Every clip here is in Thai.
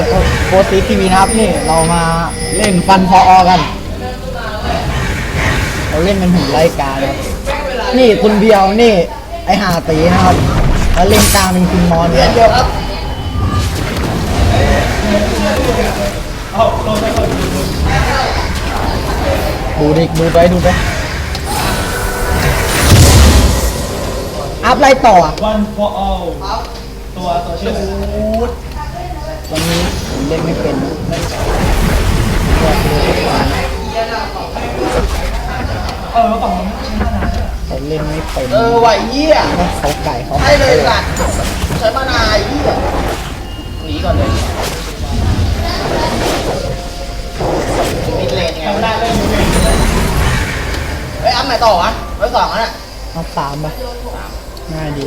กับโปรตีทีวีนะครับนี่เรามาเล่นฟันพออกัน เราเล่นเป็นหุ่นไล่กาครับนี่คุณเบียวนี่ ไอหาตีนะครับแล้วเล่นกลางเป็นคุณมอนเนี่ยเดียวครับดูดิดูไปดูไปอัพไลต่ออะ one for all ตัวตัวชื่อ วันนี้ผมเล่นไม่เป็นเออฝั่งมันใช้มานานแล้วเขาเล่นไม่เป็นเออไหวเยี่ยเขาไก่เขาให้เลยสัตว์ใช้มานาเยี่ยหนีก่อนเลยมิดเลนไงได้เลยเฮ้ยอัพไหนต่อวะร้สองอะเอาสามไปง่ายดี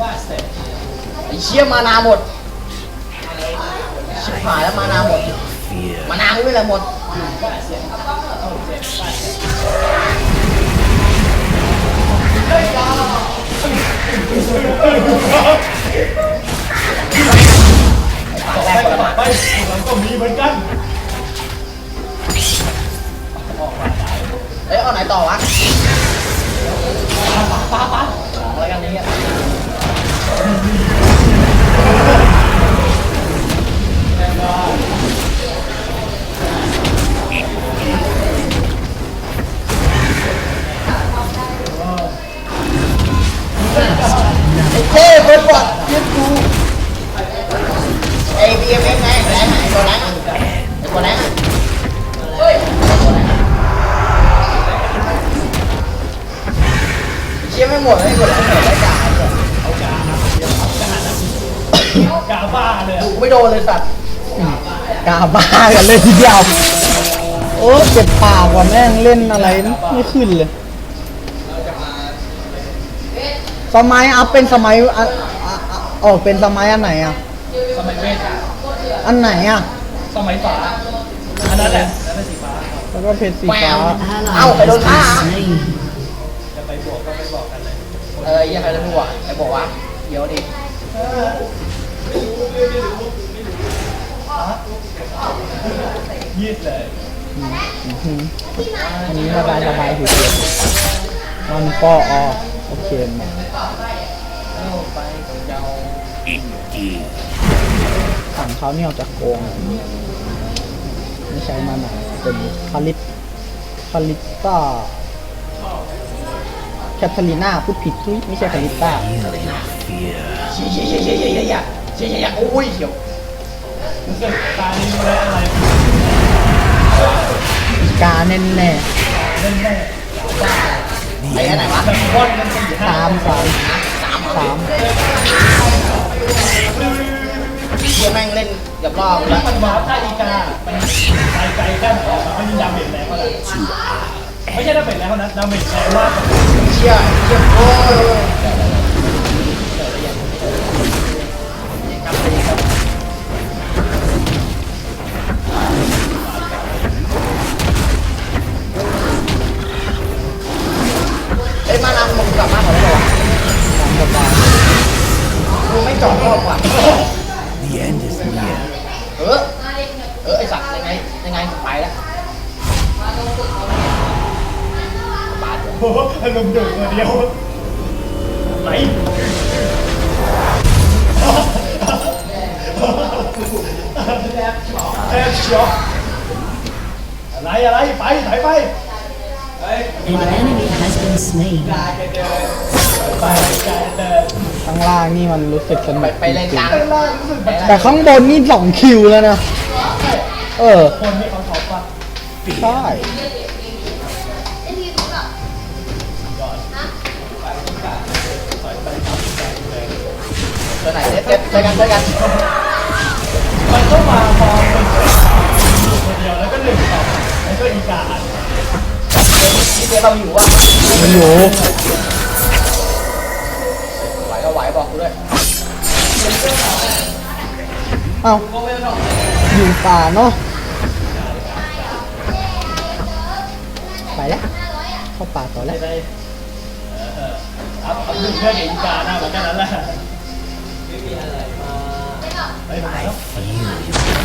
ว่าเสร็จ ไอ้เชี่ยมานาหมดชิบหายแล้วมานาหมด มานาไม่เป็นไรหมดไปกลับไปหลังก็มีเหมือนกันเอ้ยเอาไหนต่อวะป้าป้าอะไรกันเนี่ย ไอ้เจ้เปิดบอดเรียกกูไอ้บีเอ็มเอ็มไงแรงไหนตัวแรงอะไอ้ตัวแรงอะเฮ้ยเชี่ยไม่หมดเลยหมดแล้วหมดแล้วจ่ายเลยกาบ้าเลยกูไม่โดนเลยสัตว์กาบ้ากันเลยทีเดียว โอ้เจ็บปากว่ะแม่งเล่นอะไรไม่ขึ้นเลย สมัยอัพเป็นสมัยอะอะอะออกเป็นสมัยอันไหนอะ สมัยเวทอันไหนอะ สมัยฟ้าอันนั้นแหละแล้วเป็นสีฟ้าแล้วก็เพชรสีแหวฟ้าวเอ้าไปโดนฆ่าจะไปบวกก็ไปบอกกันเลยเออยังใครจะพูดวะไอ้บอกว่าเดี๋ยวดิยืดเลยอื้อหืออันนี้สบายสบายผิวๆมันก็ออ โอเคแม่ไปกับเจ้าฝั่งเขาเนี่ยออกจากโกง ไม่ใช้มานาเป็นคาริปคาริปต้าแคทเธอรีนาพูดผิดทุยไม่ใช่คาริปต้าเชี่ยเชี่ยเชี่ยเชี่ยเชี่ยเชี่ยเชี่ยเชี่ยเชี่ยโอ้ยเขียวรู้สึกตานี้รู้แล้วอะไรกาแน่แน่เล่นแม่ ไอ้อันไหนวะแบบบอลมันสี่ๆห้าสามสามสามสามเชี่ยแม่งเล่นกับรอบแล้แล้ววมันว้าวท่าอีกามันไปไกลแค่ไหนไม่มีดาเมจแรงเท่านั้นไม่ใช่ดาเมจแรงเท่านั้นดาเมจแรงมากกว่าเชี่ยเชี่ยโอ้ จอดรอบว่ะเออ เออไอสัตว์ยังไงยังไงไปแล้วบาดโอ้โหอารมณ์เดือดตัวเดียวไหลแอบช็อกอะไรอะไรไปไหนไป An enemy has been slain. ไปไกลแต่ ข้างล่างนี่มันรู้สึกสนุกไปเล่นกลางแต่ข้างบนนี่สองคิวแล้วนะ เออ คนที่เขาท็อปว่ะใช่เจอไหนเด็ดเด็ดเจอกันเจอกันมันก็มาพอเป็นคนเดียวแล้วก็หนึ่งต่อแล้วก็อีกานี่เดี๋ยวเราอยู่ว่ะมันอยู่ ด้วยเอ้าอยู่ป่าเนาะไปแล้วเข้าป่าต่อแล้วได้ครับหนึ่งเพื่อนกับอีกาหน้าเหมือนกันนั่นแหละเฮ้ยมาแล้ว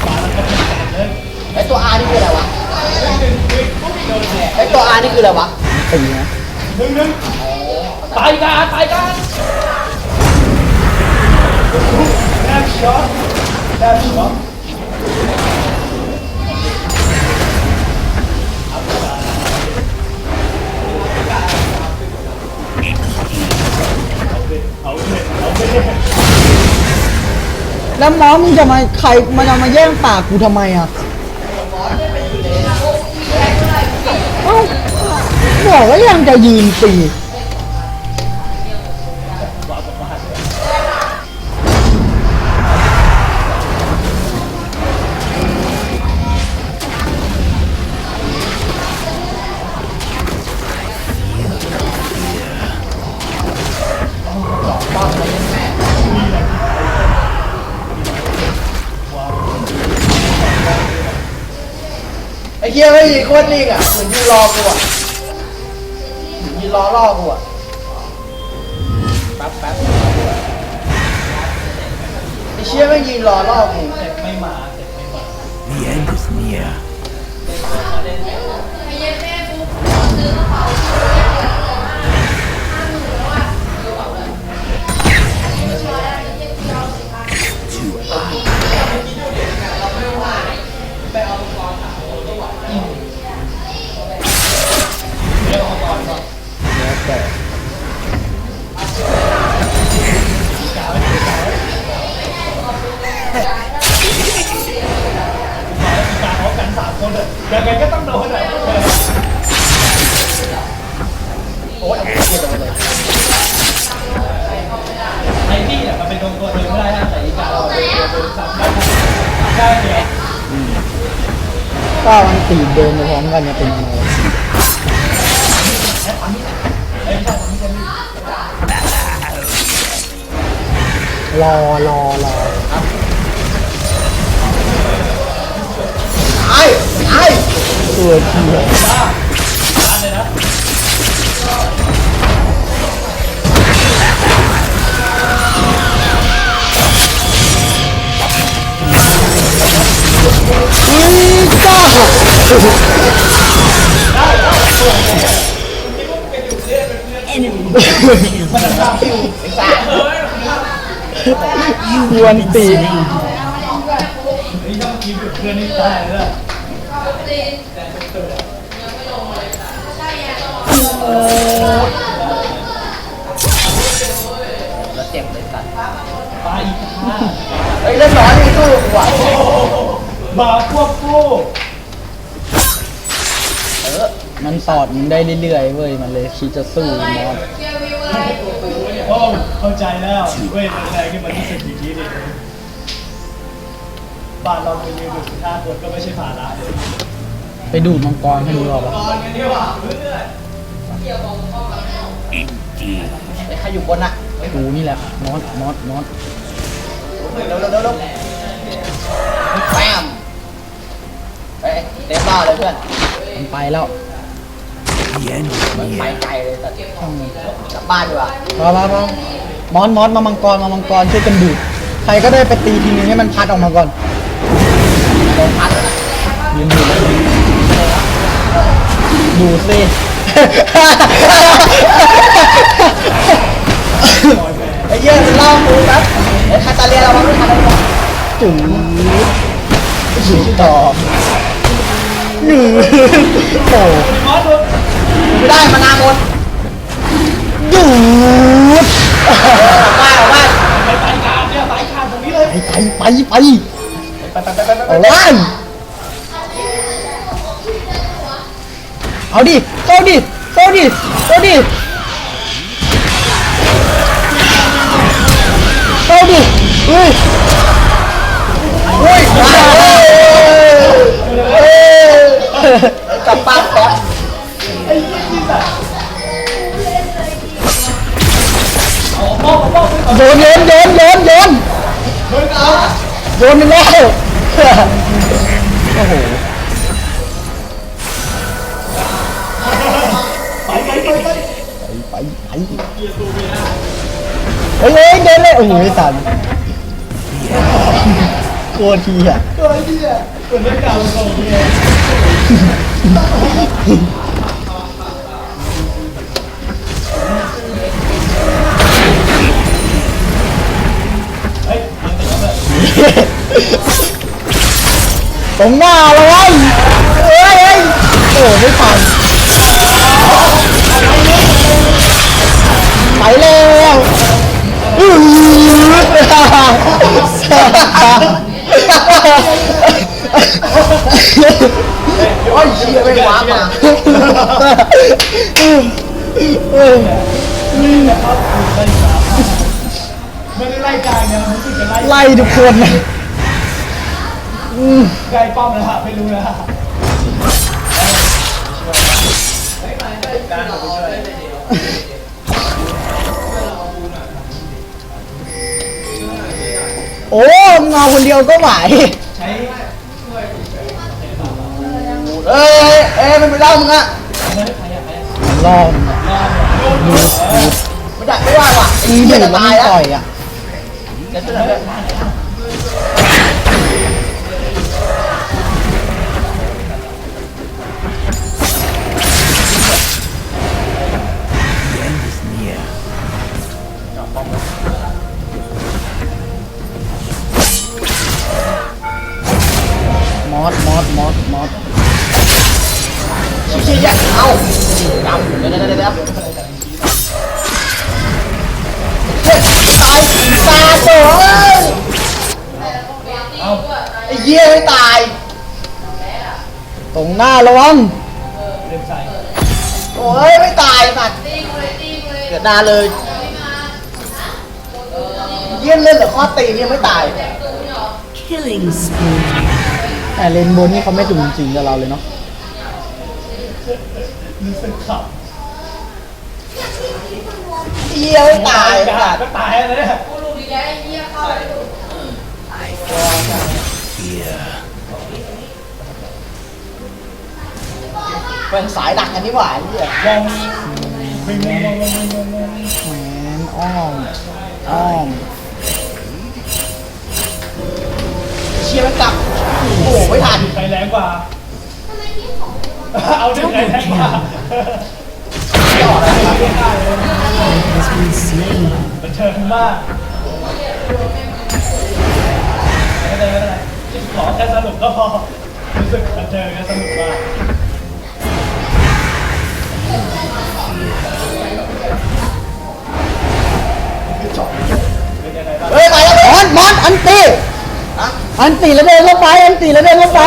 มาแล้วก็เป็นแสนเลยไอตัว R นี่คืออะไรวะไอตัว R นี่คืออะไรวะตีนะหนึ่งหนึ่งตายกันตายกัน แอบช็อตแอบช็อตเอาเลยเอาเลยแล้วหมอมึงจะมาใครมันจะมาแย่งปากกูทำไมอะเอ้าบอกว่ายังจะยืนตี เฮียไม่ยิงโคตรนิ่งอะเหมือนยืนรอกูอะเหมือนยืนรอล่อกูอะแป๊บแป๊บไอ้เชี่ยไม่ยืนรอล่อกูเจ็ม ใช่เดียวถ้ามันตีเดินพร้อมกันจะเป็นยังไงวะไอ้ไม่ใช่ผมไม่ใช่นี่รอรอรอไอ้ไอ้ตัวเทียบ้ อุ้ยจ้ามันจะตามคิวไอ้สัสควรตีไอ้ต้องกินเพื่อนนี่ตายเลยแล้วเจ็บเลยสัสตายอีกห้า เฮ้ยเล่นร้อนนี่สู้กูอะบาควบคู่เออมันตอดมึงได้เรื่อยๆเว้ย มันเลยคิดจะสู้มอสโอ้เข้าใจแล้ว เว้ยแรงๆนี่มันรู้สึกอย่างนี้ดิบ้านเราเป็นยืนอยู่สิบห้าคนก็ไม่ใช่ภาระเลยไปดูดมังกรให้ดูหรอวะไอ้ใครอยู่บนอะกูนี่แหละมอสมอสมอส เร็วเร็วเร็วเร็วแปมเฮ้ยเต็มบ้าเลยเพื่อนมันไปแล้ว The end is ไป near. ไกลเลยสัสช่างมันกลับบ้านดีกว่าพอพอพอมอสมอสมามังกรมามังกรช่วยกันดูดใครก็ได้ไปตีทีนึงให้มันพัดออกมาก่อนโดนพัดเลยยืนดูดดูดสิไอ้เหี้ยมันล่อกูแป๊บไอ้ คาตาเลียเราวางไม่ทันแล้ววะจุ๋มดูดต่อหนึ่งโอ้มอสโดนไม่ได้มานาหมดดูดออกบ้าออกบ้าไปตายการเนี่ยตายการตรงนี้เลยไปไปไปไปไปไปไปไปไปเอาล้านเอาดิเข้าดิเข้าดิเข้าดิ เข้าดิเฮ้ยเฮ้ยเฮ้ยเฮ้ยกลับบ้านแป๊บไอ้ยี่นี่แบบเอาป้องป้องไปโยนโยนโยนโยนโยนมึงเอาโยนไปแล้วโอ้โหไปไปไปไปไปไป เฮ้ยเฮ้เดินเลยโอ้โหสันโคตรทีอะโคตรทีอะเหมือนไม่กล่าองเลยผมหน้าเลยเฮ้ยโอ้ไม่ฟัน โอ้ยเชี่ยไม่ว้ามาไม่ได้ไล่กายนะมันคือจะไล่ไล่ทุกคนนะไกลป้อมแล้วฮะไม่รู้นะฮะ คนเดียวก็ไหวใช้เอ้ยเอ้ยมันไปเล่ามึงอะลองมันดักไม่ได้ว่ะไอ้มีเหี้ยจะตามัยนแล้วต่อยอะเดี๋ยวจะเดี๋ย ดำเดี๋ยวเดี๋ยวเดี๋ยวเฮ้ยตายตาโถ่เอ้ยเอาไอ้เหี้ยไม่ตาย ตรงหน้าระวังเล่นใส่โอ้ยไม่ตายสัตว์เกิดนาเลยเยี่ยนเล่นหรือข้อตีเนยังไม่ตาย Killing spree. แต่เลนโบนนี่เขาไม่ถึงจริงกับเราเลยเนาะ รู้สึกขับ เยี่ยวตายก็ตายเลยเนี่ยกูรู้ดีแล้วเยี่ยเข้าไปดูตายก่อนเป็นสายดักอันนี่หวาเนี่ยมอมแหวนอ้อมอ้อมเชียร์มันกลับโอ้โหไม่ทันไปแรงกว่าเอาดึงไปแรงกว่า เลย Has been slain. บันเทิงมากไม่เป็นไรไม่เป็นไรขอแค่สนุกก็พอ รู้สึกบันเทิงและสนุกมากเฮ้ยตายแล้วมอสมอสอันตีอันตีแล้วเดินเข้าไป อันตีแล้วเดินเข้าไป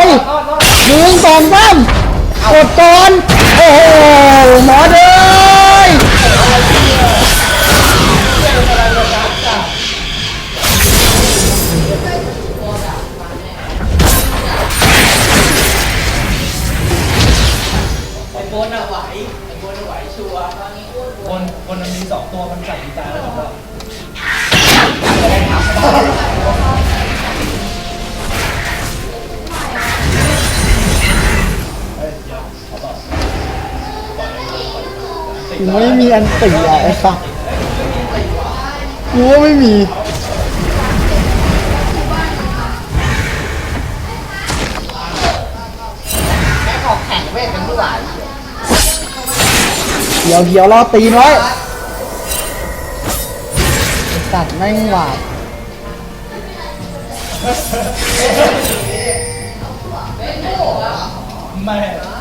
หนึ่งสองสามกดก่อน โอ้โหหมอเด้ยไอ้โบนอะไหวไอ้โบนอะไหวชัวร์บนบนมันมีสองตัวมันใส่ดีตแล้วก็ กูไม่มีอันตีอะไอ้สัสกูว่าไม่มีแม่งออกแข่งเวทกันด้วยเดี๋ยวเดี๋ยวรอตีนไว้ไอ้สัตว์แม่งหวาดแม่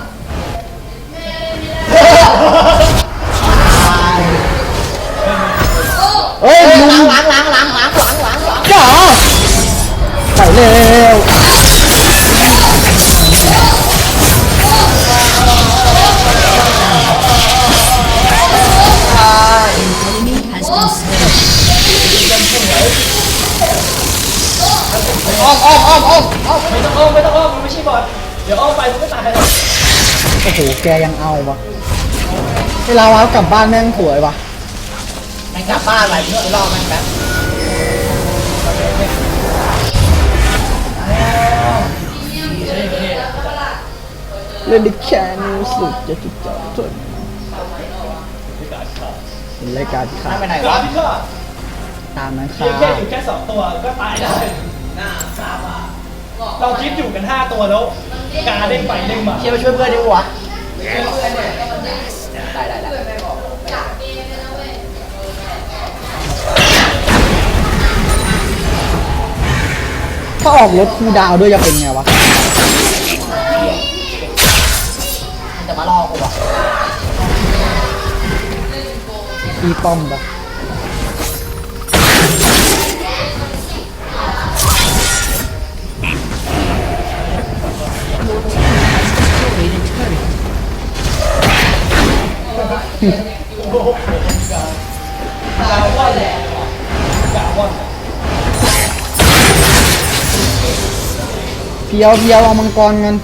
อ้อมอ้อมอ้อมอ้อมอ้อมไม่ต้องอ้อมไม่ต้องอ้อมมันไม่ใช่บอดเดี๋ยวอ้อมไปมันก็ตายแล้วโอ้โห แกยังเอาวะเวลาเรากลับบ้านแม่งสวยวะแม่งกลับบ้านอะไรเพื่อนรอแม่งแป๊บเล่นดิแค่นี้รู้สึกจะจุดจอดทนเป็นรายการข่านั่วนไปไหนก่อวะนที่ก็ตามนั้นคเพียงรัแค่บ อยู่แค่สองตัวก็ตาย ได้เราคิดอยู่กันห้าตัวแล้ว กาเด้งไปเด้งมาเชียร์ไปช่วยเพื่อนดิวะได้ได้ได้ถ้าออกรถคูลดาวน์ด้วยจะเป็นไงวะมันจะมาล่อกูอะตีป้อมปะ เพียวเพียวเอามังกรกัน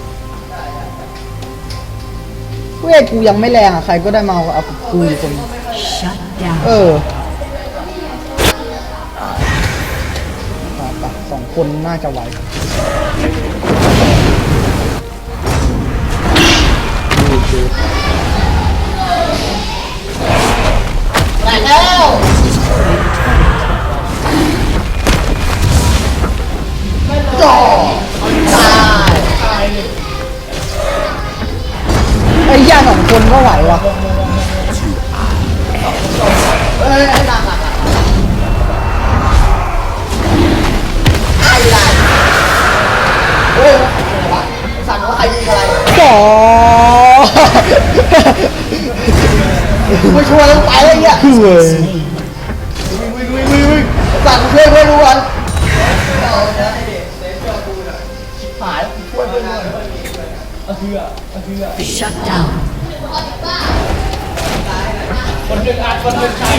เว้ยกูยังไม่แรงอะ ใครก็ได้มาเอากับกูอยู่คน Shut down. เออไปไปสองคนน่าจะไหว คนก็ไหววะเอ้ยหนักหนักหนักไอ้ไรเฮ้ยอะไรวะสั่งว่าใครยิงอะไรสอไม่ช่วยแล้วไปเลยเนี่ยเว้ยวิ่งวิ่งวิ่งวิ่งวิ่งสั่งช่วยเพื่อนดูก่อนหายช่วยเพื่อนด้วยอะเทืออะเทือ Shut down. คนหนึ่งอัดคนหนึ่งใช้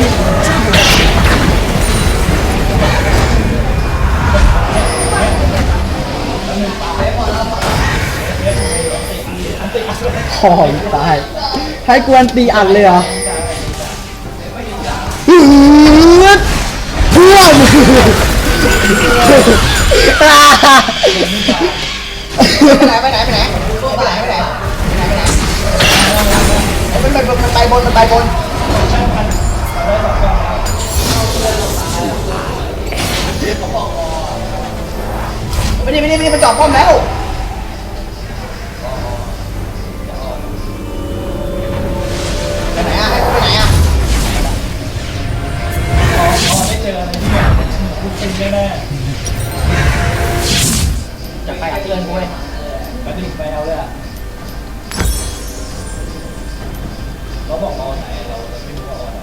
ขอยตาย ให้กวนตีอัดเลยเหรอฮืดเพื่อนไปไหนไปไหนไปไหนไปไหนไปไห นไปไหนมันไปบนมันไปบนไม่ได้ไม่ได้ไม่ได้มันจอดป้อมแล้วไปไหนอะให้ไปไหนอะได้เจออะไรที่เนี่คุณจริงแน่ๆจะไปหาเพื่อนกูเว้ยๆกระดิ่งไปเอาเลยอะ เขาบอกเอาไหนเราไม่รู้ว่าเอาไหน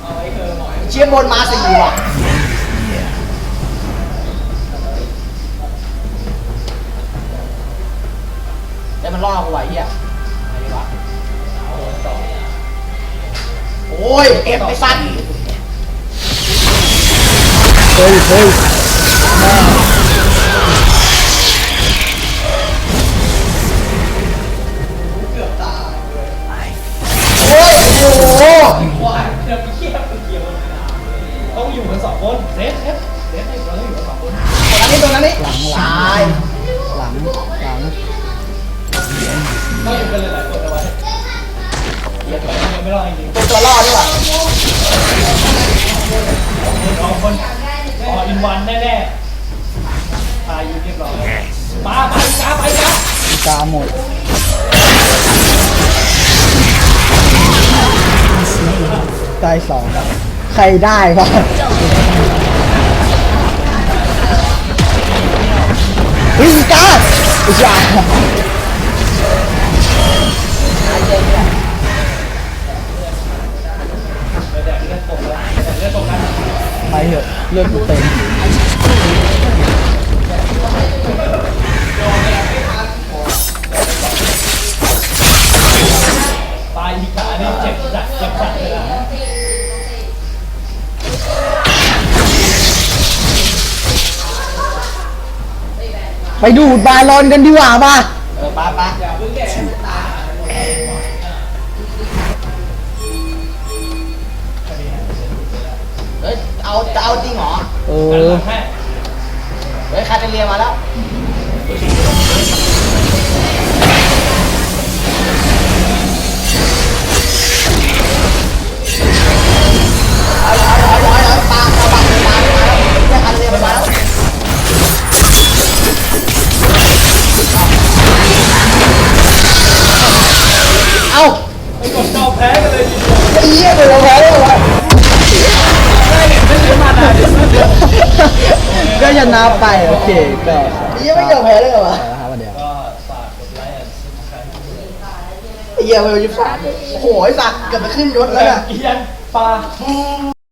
เอาไอ้เคอร์หน่อยเชียร์บนมาสี่ว่ะแต่มันล่อกูไว้เหี้ยไหนดีวะโอ้ยเก็บไปสั้นเฮ้ยเฮ้ย โอ้ยโหว่าเดี๋ยวเกียวเกี่ยวต้องอยู่กันสองคนเซฟเซฟเซฟให้เราต้องอยู่กันสองคนตรงนั้นนี่ตรงนั้นนี่หลังหลัตางยหลังหลังต้องอยู่กันหลายๆคนเอาไว้เดี๋ยวยังไม่รอดจริงเป็นตัวล่อดีกว่าๆสองคนออินวันแน่ๆตายอยู่เรียบร้อยปาไปจ้าไปจ้ากาหมด ได้สองใครได้วะเฮ้ยอีกาอีกาอดตกแล้วแต่เลือดตกกันไปเถอะเลือดกูเต็ม ไปดูดบาลอนกันดีกว่าป่ะเออป้าป้าเฮ้ยเอาจะเอาจริงเหรอ เอกันอหลังให้เฮ้ยคาเทเลียมาแล้วเอาเอาเอาเอาเอาปาเอาบังเลยปามาแล้วเนี่ยคาเทเลียมาแล้ว ก็ชนะไปโอเคก็ไอ้เหี้ยไม่ยอมแพ้เลยเหรอวะนะครับวันเดียวก็ฝากกดไลค์อะไอ้เหี้ยไปยี่สิบสามโอ้โหไอ้สัตว์เกือบจะขึ้นยศแล้วแบ่น่ะงเอียนปลา